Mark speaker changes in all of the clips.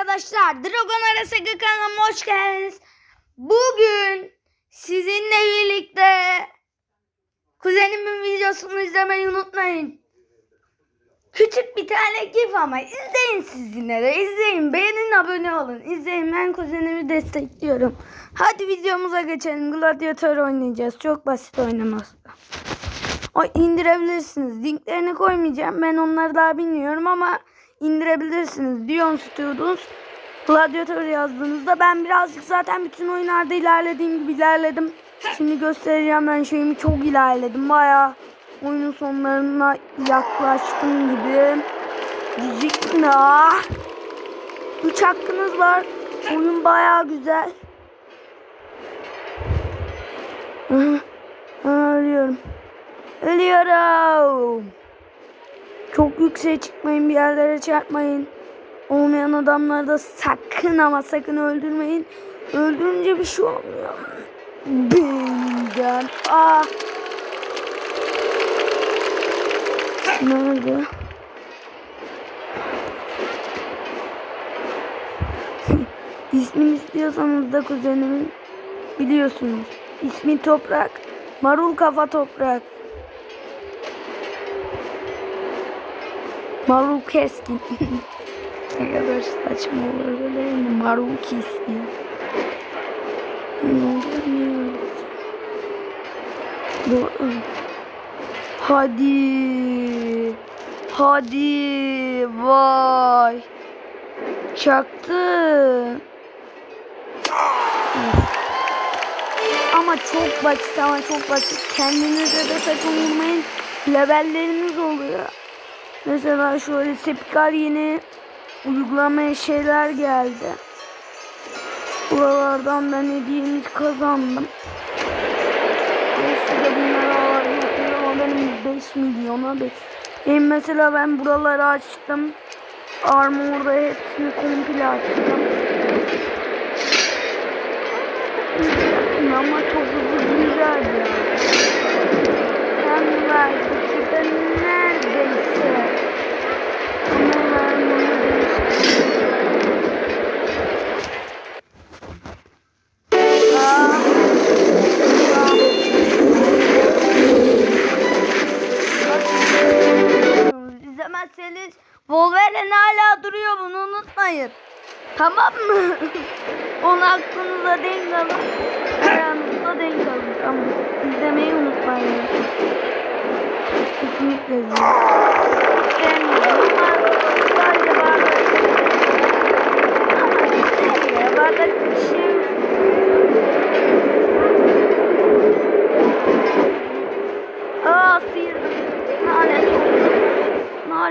Speaker 1: arkadaşlar. Dragon Arasaka kanalıma hoş geldiniz. Bugün sizinle birlikte kuzenimin videosunu izlemeyi unutmayın. Küçük bir tane gif ama izleyin siz yine de izleyin. Beğenin abone olun. İzleyin ben kuzenimi destekliyorum. Hadi videomuza geçelim. Gladiator oynayacağız. Çok basit oynaması. O indirebilirsiniz. Linklerini koymayacağım. Ben onları daha bilmiyorum ama indirebilirsiniz. Dion Studios Gladiator yazdığınızda ben birazcık zaten bütün oyunlarda ilerlediğim gibi ilerledim. Şimdi göstereceğim ben şeyimi çok ilerledim. Bayağı oyunun sonlarına yaklaştım gibi. Diyecektim ya. 3 hakkınız var. Oyun bayağı güzel. Ölüyorum. Ölüyorum. Çok yükseğe çıkmayın, bir yerlere çarpmayın. Olmayan adamları da sakın ama sakın öldürmeyin. Öldürünce bir şey olmuyor. Beynimden. Ah. Nerede? İsmini istiyorsanız da kuzenimin biliyorsunuz. İsmi Toprak. Marul kafa toprak. Marul keskin. ne kadar saçma olur değil mi? Marul keskin. Ne oldu bilmiyorum. Doğru. Hadi. Hadi. Vay. Çaktı. Ama çok basit ama çok basit. Kendinize de sakın vurmayın. Levelleriniz oluyor. Mesela şöyle sepikal yeni uygulamaya şeyler geldi. Buralardan ben hediyemiz kazandım. Şurada bunları alabilirsiniz ama benim 5 milyona 5. Benim mesela ben buraları açtım. Armor'da hepsini komple açtım. Ama çok hızlı güzel ya. Ben belki de neredeyse. Aa. İzlemezseniz Wolverine hala duruyor bunu unutmayın. Tamam mı? Onu aklınıza denk alın. Ayağınızda denk alın. Tamam. İzlemeyi unutmayın. Kesinlikle izleyin.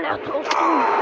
Speaker 1: Lanet olsun.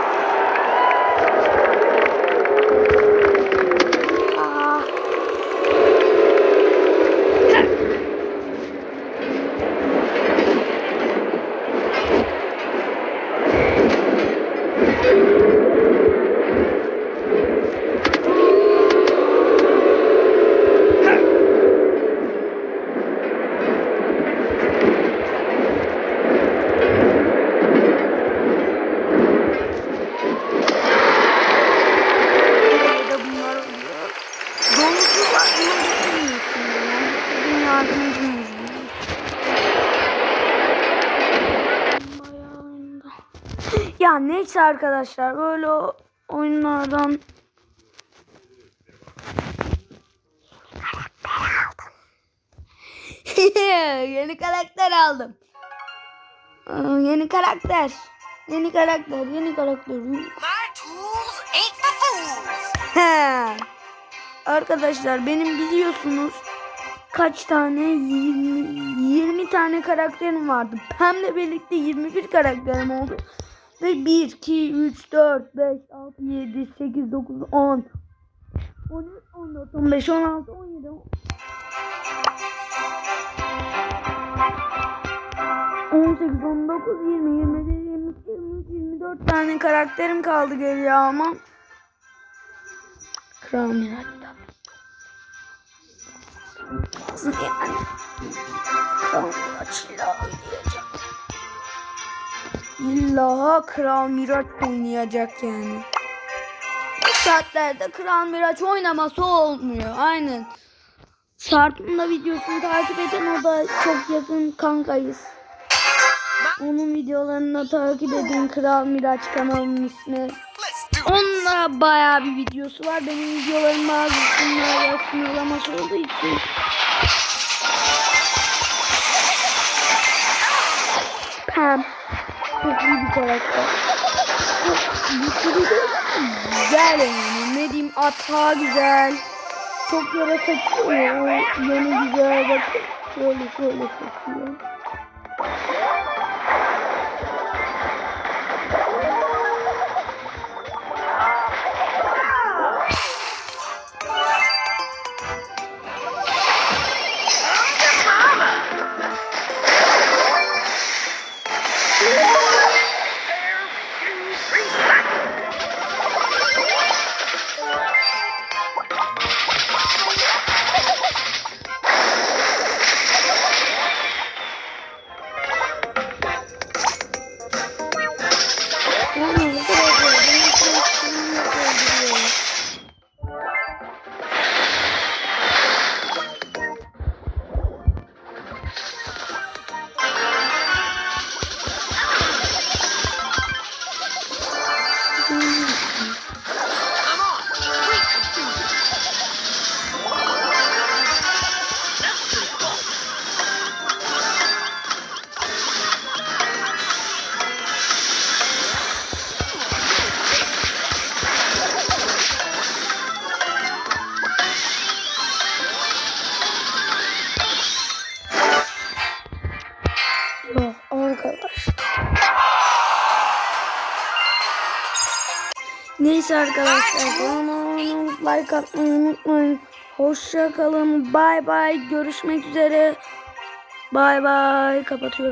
Speaker 1: Ya neyse arkadaşlar böyle oyunlardan yeni karakter aldım. Aa, Yeni karakter. Yeni karakter, yeni karakter. He. Arkadaşlar benim biliyorsunuz kaç tane 20 20 tane karakterim vardı. Pem'le birlikte 21 karakterim oldu. Ve 1 2 3 4 5 6 7 8 9 10 13 14 15 16 17 18 19 20 21 22 23 24 tane karakterim kaldı geriye ama Kral Miraç'ta. Nasıl yani? Kral Miraç'la oynayacak. İlla Kral Miraç oynayacak yani. saatlerde Kral Miraç oynaması olmuyor. Aynen. Sarp'ın da videosunu takip edin. O da çok yakın kankayız. Onun videolarını takip edin. Kral Miraç kanalının ismi.
Speaker 2: Let's do
Speaker 1: Onun da bayağı bir videosu var. Benim videolarım bazısında sınırlaması olduğu için. Pam. Çok iyi bir karakter. Güzel yani. Ne diyeyim atağı güzel. Çok yere saçıyor. Yanı güzel bak. Şöyle şöyle saçıyor. Neyse arkadaşlar olup like atmayı unutmayın. Hoşça kalın. Bay bay. Görüşmek üzere. Bay bay. Kapatıyorum.